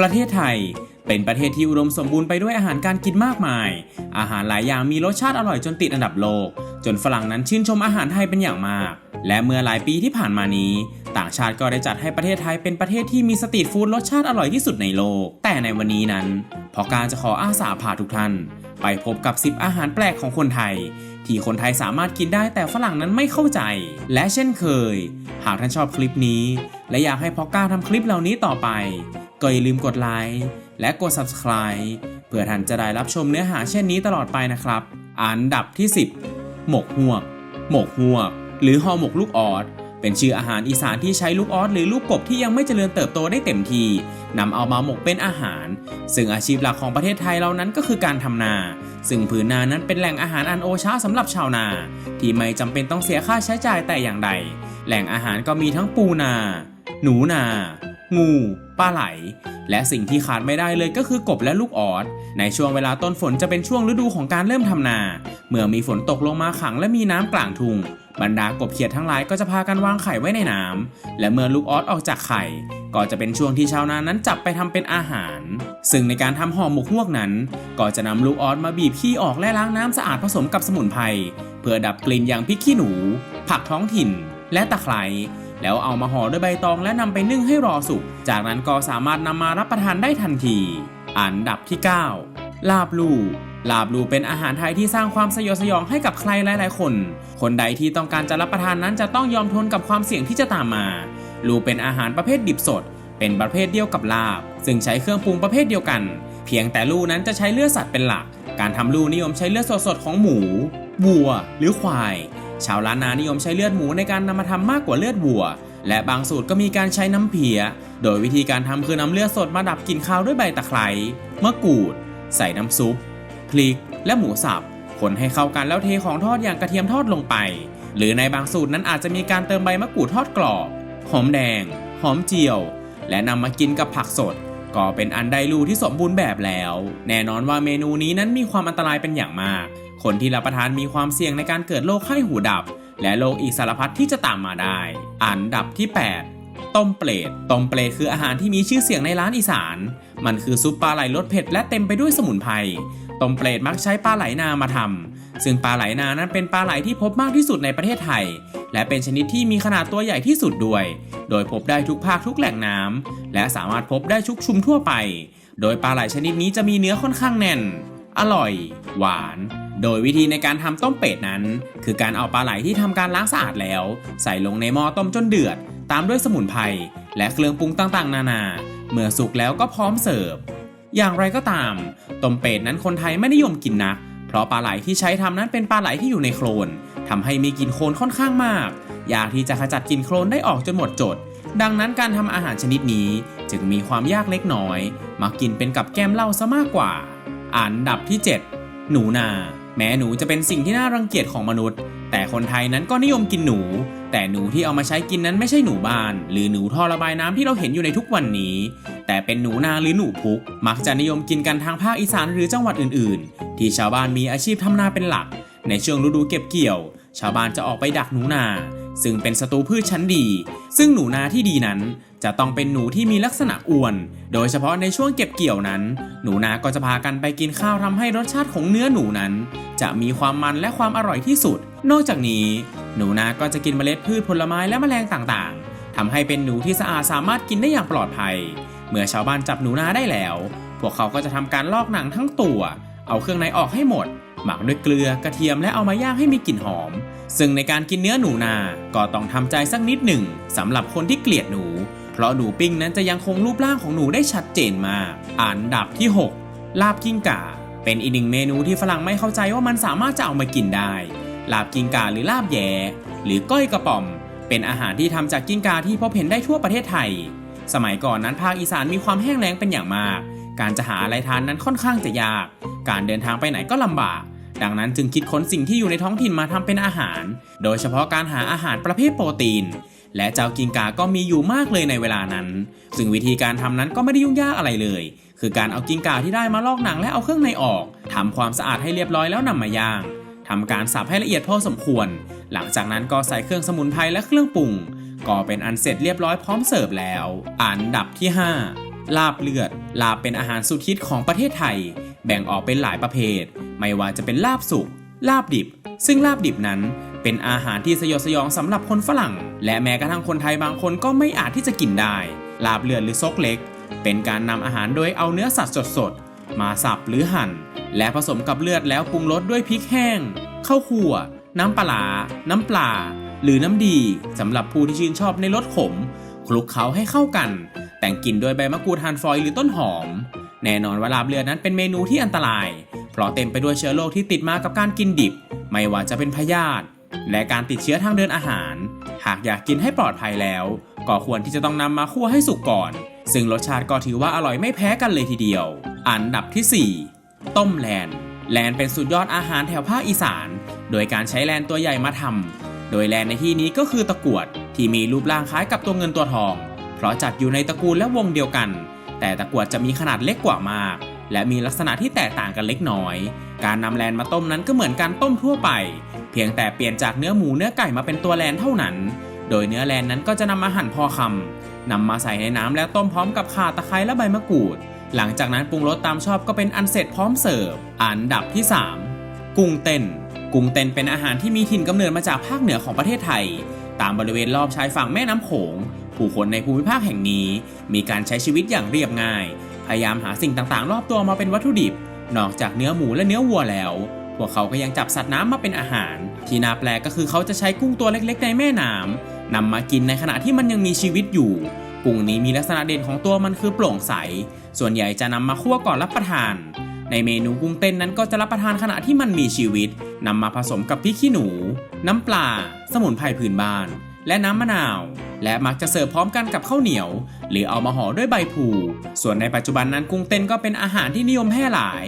ประเทศไทย เป็นประเทศที่อุดมสมบูรณ์ไปด้วยอาหารการกินมากมาย อาหารหลายอย่างมีรสชาติอร่อยจนติดอันดับโลก จนฝรั่งนั้นชื่นชมอาหารไทยเป็นอย่างมาก และเมื่อหลายปีที่ผ่านมานี้ ต่างชาติก็ได้จัดให้ประเทศไทยเป็นประเทศที่มีสตรีทฟู้ดรสชาติอร่อยที่สุดในโลก แต่ในวันนี้นั้นพอการจะขออาสาพาทุกท่าน ไปพบกับ 10 อาหารแปลกของคนไทยที่คนไทยสามารถกินได้แต่ฝรั่งนั้นไม่เข้าใจ และเช่นเคย หากท่านชอบคลิปนี้ และอยากให้พอก้าทำคลิปเหล่านี้ต่อไป ก็อย่าลืมกดไลค์และกด subscribe เพื่อท่านจะได้รับชมเนื้อหาเช่นนี้ตลอดไปนะครับ อันดับที่ 10 หมกหวก หมกหวก หรือห่อหมกลูกออสเป็นชื่ออาหารอีสานที่ใช้ลูกออสหรือลูกกบที่ยังไม่เจริญเติบโตได้เต็มทีนำเอามาหมกเป็นอาหาร ซึ่งอาชีพหลักของประเทศไทยเรานั้นก็คือการทำนา ซึ่งผืนนานั้นเป็นแหล่งอาหารอันโอชาสำหรับชาวนา ที่ไม่จำเป็นต้องเสียค่าใช้จ่ายแต่อย่างใด แหล่งอาหารก็มีทั้งปูนา หนูนา งูปลาไหล และสิ่งที่ขาดไม่ได้เลยก็คือกบและลูกออสในช่วงเวลาต้นฝนจะเป็นช่วงฤดูของการเริ่มทำนา เมื่อมีฝนตกลงมาขังและมีน้ำกลางทุ่งบรรดากบเขียดทั้งหลายก็จะพากันวางไข่ไว้ในน้ำและเมื่อลูกออสออกจากไข่ ก็จะเป็นช่วงที่ชาวนานั้นจับไปทำเป็นอาหาร ซึ่งในการทำห่อหมกฮวกนั้น ก็จะนำลูกออสมาบีบขี้ออกและล้างน้ำสะอาดผสมกับสมุนไพรเพื่อดับกลิ่นอย่างพริกขี้หนู ผักท้องถิ่น และตะไคร้ แล้วเอามาห่อด้วยใบตองและนำไปนึ่งให้รอสุก จากนั้นก็สามารถนำมารับประทานได้ทันที อันดับที่ 9 ลาบลูลาบลูเป็นอาหารไทยที่สร้างความสยดสยองให้กับใครหลาย ๆ คน คนใดที่ต้องการจะรับประทานนั้นจะต้องยอมทนกับความเสี่ยงที่จะตามมา ลูเป็นอาหารประเภทดิบสด เป็นประเภทเดียวกับลาบ ซึ่งใช้เครื่องปรุงประเภทเดียวกัน เพียงแต่ลูนั้นจะใช้เลือดสัตว์เป็นหลัก การทำลูนิยมใช้เลือดสดๆของหมูวัว หรือควาย ชาวล้านนานิยมใช้เลือดหมูในการนำมาทำมากกว่าเลือดวัว และบางสูตรก็มีการใช้น้ำเพีย โดยวิธีการทำคือนำเลือดสดมาดับกลิ่นคาวด้วยใบตะไคร้มะกรูด ใส่น้ำซุปพริก และหมูสับคนให้เข้ากันแล้วเทของทอดอย่างกระเทียมทอดลงไป หรือในบางสูตรนั้นอาจจะมีการเติมใบมะกรูดทอดกรอบ หอมแดง หอมเจียว และนำมากินกับผักสด ก็เป็นอันไดรูที่สมบูรณ์แบบแล้ว แน่นอนว่าเมนูนี้นั้นมีความอันตรายเป็นอย่างมาก คนที่รับประทานมีความเสี่ยงในการเกิดโรคไข้หูดับ และโรคอีกสารพัดที่จะตามมาได้ อันดับที่ 8 ต้มเปรตต้มเปรตคืออาหารที่มีชื่อเสียงในร้านอีสาน มันคือซุปปลาไหลรสเผ็ดและเต็มไปด้วยสมุนไพร ต้มเปรตมักใช้ปลาไหลนามาทำซึ่งปลาไหลนานั้นเป็นปลาไหลที่พบมากที่สุดในประเทศไทย และเป็นชนิดที่มีขนาดตัวใหญ่ที่สุดด้วย โดยพบได้ทุกภาคทุกแหล่งน้ำและสามารถพบได้ทุกชุมทั่วไป โดยปลาไหลชนิดนี้จะมีเนื้อค่อนข้างแน่น อร่อย หวานโดยวิธีในการทำต้มเป็ดนั้น คือการเอาปลาไหลที่ทำการล้างสะอาดแล้ว ใส่ลงในหม้อต้มจนเดือด ตามด้วยสมุนไพรและเครื่องปรุงต่างๆ นานา เมื่อสุกแล้วก็พร้อมเสิร์ฟ อย่างไรก็ตาม ต้มเป็ดนั้นคนไทยไม่นิยมกินนักเพราะปลาไหลที่ใช้ทำนั้นเป็นปลาไหลที่อยู่ในโคลนทำให้มีกลิ่นโคลนค่อนข้างมาก ยากที่จะขจัดกลิ่นโคลนได้ออกจนหมดจด ดังนั้นการทำอาหารชนิดนี้จึงมีความยากเล็กน้อย มักกินเป็นกับแก้มเหล้าซะมากกว่า อันดับที่ 7 หนูนา แม้หนูจะเป็นสิ่งที่น่ารังเกียจของมนุษย์ แต่คนไทยนั้นก็นิยมกินหนู แต่หนูที่เอามาใช้กินนั้นไม่ใช่หนูบ้าน หรือหนูท่อระบายน้ำที่เราเห็นอยู่ในทุกวันนี้ แต่เป็นหนูนาหรือหนูพุก มักจะนิยมกินกันทางภาคอีสานหรือจังหวัดอื่นๆ ที่ชาวบ้านมีอาชีพทำนาเป็นหลัก ในช่วงฤดูเก็บเกี่ยว ชาวบ้านจะออกไปดักหนูนา ซึ่งเป็นศัตรูพืชชั้นดี ซึ่งหนูนาที่ดีนั้น จะต้องเป็นหนูที่มีลักษณะอ้วน โดยเฉพาะในช่วงเก็บเกี่ยวนั้น หนูนาก็จะพากันไปกินข้าวทำให้รสชาติของเนื้อหนูนั้น จะมีความมันและความอร่อยที่สุด นอกจากนี้ หนูนาก็จะกินเมล็ดพืชผลไม้และแมลงต่างๆทำให้เป็นหนูที่สะอาดสามารถกินได้อย่างปลอดภัย เมื่อชาวบ้านจับหนูนาได้แล้ว พวกเขาก็จะทำการลอกหนังทั้งตัว เอาเครื่องในออกให้หมด หมักด้วยเกลือกระเทียมและเอามาย่างให้มีกลิ่นหอม ซึ่งในการกินเนื้อหนูนา ก็ต้องทำใจสักนิดหนึ่งสำหรับคนที่เกลียดหนู เพราะหนูปิ้งนั้นจะยังคงรูปร่างของหนูได้ชัดเจนมากอันดับที่ 6 ลาบกิ้งก่า เป็นอีกหนึ่งเมนูที่ฝรั่งไม่เข้าใจว่ามันสามารถจะเอามากินได้ ลาบกิ้งก่าหรือลาบแย่หรือก้อยกระป๋อม เป็นอาหารที่ทำจากกิ้งก่าที่พบเห็นได้ทั่วประเทศไทย สมัยก่อนนั้นภาคอีสานมีความแห้งแล้งเป็นอย่างมาก การจะหาอะไรทานนั้นค่อนข้างจะยาก การเดินทางไปไหนก็ลำบาก ดังนั้นจึงคิดค้นสิ่งที่อยู่ในท้องถิ่นมาทำเป็นอาหาร โดยเฉพาะการหาอาหารประเภทโปรตีน และเจ้ากิงกาก็มีอยู่มากเลยในเวลานั้น ซึ่งวิธีการทำนั้นก็ไม่ได้ยุ่งยากอะไรเลย คือการเอากิงกาที่ได้มาลอกหนังและเอาเครื่องในออกทำความสะอาดให้เรียบร้อยแล้วนำมาย่างทำการสับให้ละเอียดพอสมควร หลังจากนั้นก็ใส่เครื่องสมุนไพรและเครื่องปรุง ก็เป็นอันเสร็จเรียบร้อยพร้อมเสิร์ฟแล้ว อันดับที่ 5 ลาบเลือด ลาบเป็นอาหารสุดฮิตของประเทศไทย แบ่งออกเป็นหลายประเภท ไม่ว่าจะเป็นลาบสุก ลาบดิบ ซึ่งลาบดิบนั้นเป็นอาหารที่สยดสยองสำหรับคนฝรั่ง และแม้กระทั่งคนไทยบางคนก็ไม่อาจที่จะกินได้ ลาบเลือดหรือซกเล็ก เป็นการนำอาหารโดยเอาเนื้อสัตว์สดๆ มาสับหรือหั่น และผสมกับเลือดแล้วปรุงรสด้วยพริกแห้งข้าวคั่ว น้ำปลาร้าน้ำปลา หรือน้ำดีสำหรับผู้ที่ชื่นชอบในรสขม คลุกเคล้าให้เข้ากัน แต่งกลิ่นโดยใบมะกรูดหั่นฝอยหรือต้นหอม แน่นอนว่าลาบเลือดนั้นเป็นเมนูที่อันตราย เพราะเต็มไปด้วยเชื้อโรคที่ติดมากับการกินดิบ ไม่ว่าจะเป็นพยาธิและการติดเชื้อทางเดินอาหาร หากอยากกินให้ปลอดภัยแล้ว ก็ควรที่จะต้องนำมาคั่วให้สุกก่อน ซึ่งรสชาติก็ถือว่าอร่อยไม่แพ้กันเลยทีเดียว อันดับที่ 4 ต้มแลนแลนเป็นสุดยอดอาหารแถวภาคอีสาน โดยการใช้แลนตัวใหญ่มาทำ โดยแลนในที่นี้ก็คือตะกรวดที่มีรูปร่างคล้ายกับตัวเงินตัวทอง เพราะจัดอยู่ในตระกูลและวงเดียวกัน แต่ตะกรวดจะมีขนาดเล็กกว่ามาก และมีลักษณะที่แตกต่างกันเล็กน้อย การนำแลนมาต้มนั้นก็เหมือนการต้มทั่วไป เพียงแต่เปลี่ยนจากเนื้อหมูเนื้อไก่มาเป็นตัวแลนเท่านั้น โดยเนื้อแลนนั้นก็จะนำมาหั่นพอคำนำมาใส่ในน้ำแล้วต้มพร้อมกับข่าตะไคร้และใบมะกรูด หลังจากนั้นปรุงรสตามชอบก็เป็นอันเสร็จพร้อมเสิร์ฟ อันดับที่ 3 กุ้งเต้น กุ้งเต้นเป็นอาหารที่มีถิ่นกำเนิดมาจากภาคเหนือของประเทศไทย ตามบริเวณรอบชายฝั่งแม่น้ำโขง ผู้คนในภูมิภาคแห่งนี้ มีการใช้ชีวิตอย่างเรียบง่าย พยายามหาสิ่งต่างๆ รอบตัวมาเป็นวัตถุดิบ นอกจากเนื้อหมูและเนื้อวัวแล้ว พวกเขาก็ยังจับสัตว์น้ำมาเป็นอาหาร ที่น่าแปลกก็คือเขาจะใช้กุ้งตัวเล็กๆ ในแม่น้ำนำมากินในขณะที่มันยังมีชีวิตอยู่ กุ้งนี้มีลักษณะเด่นของตัวมันคือโปร่งใส ส่วนใหญ่จะนำมาคั่วก่อนรับประทาน ในเมนูกุ้งเต้นนั้นก็จะรับประทานขณะที่มันมีชีวิตนำมาผสมกับพริกขี้หนู น้ำปลา สมุนไพรพื้นบ้าน และน้ำมะนาว และมักจะเสิร์ฟพร้อมกันกับข้าวเหนียว หรือเอามาห่อด้วยใบพลูส่วนในปัจจุบันนั้นกุ้งเต้นก็เป็นอาหารที่นิยมแพร่หลาย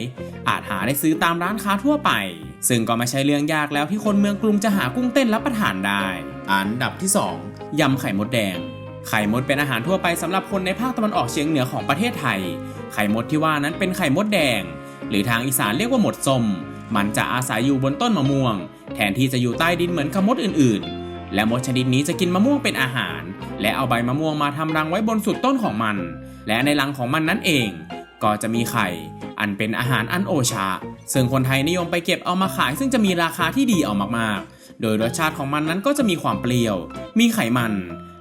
อาจหาได้ซื้อตามร้านค้าทั่วไป ซึ่งก็ไม่ใช่เรื่องยากแล้วที่คนเมืองกรุงจะหากุ้งเต้นรับประทานได้ อันดับที่ 2 ยำไข่มดแดงไข่มดเป็นอาหารทั่วไปสำหรับคนในภาคตะวันออกเฉียงเหนือของประเทศไทย ไข่มดที่ว่านั้นเป็นไข่มดแดง หรือทางอีสานเรียกว่าหมดสมมันจะอาศัยอยู่บนต้นมะม่วง แทนที่จะอยู่ใต้ดินเหมือนขมดอื่น ๆ และมดชนิดนี้จะกินมะม่วงเป็นอาหาร และเอาใบมะม่วงมาทำรังไว้บนสุดต้นของมัน และในรังของมันนั่นเอง ก็จะมีไข่ อันเป็นอาหารอันโอชา ซึ่งคนไทยนิยมไปเก็บเอามาขายซึ่งจะมีราคาที่ดีเอามากๆ โดยรสชาติของมันนั้นก็จะมีความเปรี้ยว มีไขมัน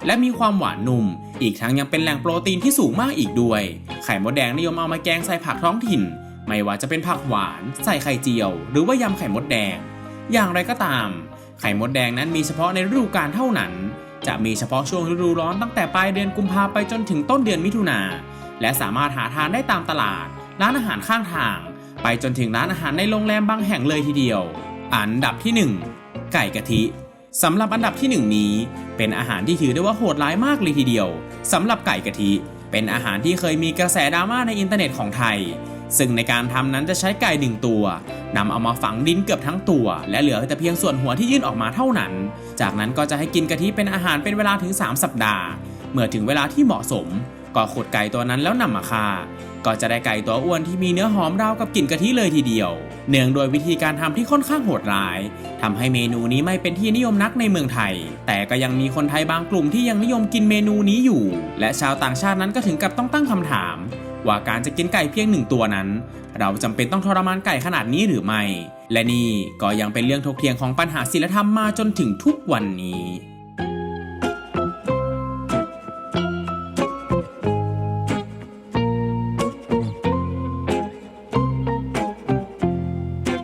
และมีความหวานนุ่ม อีกทั้งยังเป็นแหล่งโปรตีนที่สูงมากอีกด้วย ไข่มดแดงนิยมเอามาแกงใส่ผักท้องถิ่น ไม่ว่าจะเป็นผักหวาน ใส่ไข่เจียว หรือว่ายำไข่มดแดง อย่างไรก็ตาม ไข่มดแดงนั้นมีเฉพาะในฤดูกาลเท่านั้น จะมีเฉพาะช่วงฤดูร้อนตั้งแต่ปลายเดือนกุมภาไปจนถึงต้นเดือนมิถุนา และสามารถหาทานได้ตามตลาด ร้านอาหารข้างทาง ไปจนถึงร้านอาหารในโรงแรมบางแห่งเลยทีเดียว อันดับที่ 1 ไก่กะทิสำหรับอันดับที่ 1 นี้ เป็นอาหารที่ถือได้ว่าโหดร้ายมากเลยทีเดียวสำหรับไก่กะทิ เป็นอาหารที่เคยมีกระแสดราม่าในอินเทอร์เน็ตของไทย ซึ่งในการทำนั้นจะใช้ไก่หนึ่งตัวนำเอามาฝังดินเกือบทั้งตัว และเหลือแต่เพียงส่วนหัวที่ยื่นออกมาเท่านั้น จากนั้นก็จะให้กินกะทิเป็นอาหารเป็นเวลาถึง 3 สัปดาห์ เมื่อถึงเวลาที่เหมาะสม ก็ขุดไก่ตัวนั้นแล้วนำมาฆ่า ก็จะได้ไก่ตัวอ้วนที่มีเนื้อหอมราวกับกลิ่นกะทิเลยทีเดียว เนื่องโดยวิธีการทำที่ค่อนข้างโหดร้ายทำให้เมนูนี้ไม่เป็นที่นิยมนักในเมืองไทย แต่ก็ยังมีคนไทยบางกลุ่มที่ยังนิยมกินเมนูนี้อยู่ และชาวต่างชาตินั้นก็ถึงกับต้องตั้งคำถาม ว่าการจะกินไก่เพียงหนึ่งตัวนั้น เราจำเป็นต้องทรมานไก่ขนาดนี้หรือไม่ และนี่ก็ยังเป็นเรื่องถกเถียงของปัญหาศีลธรรมมาจนถึงทุกวันนี้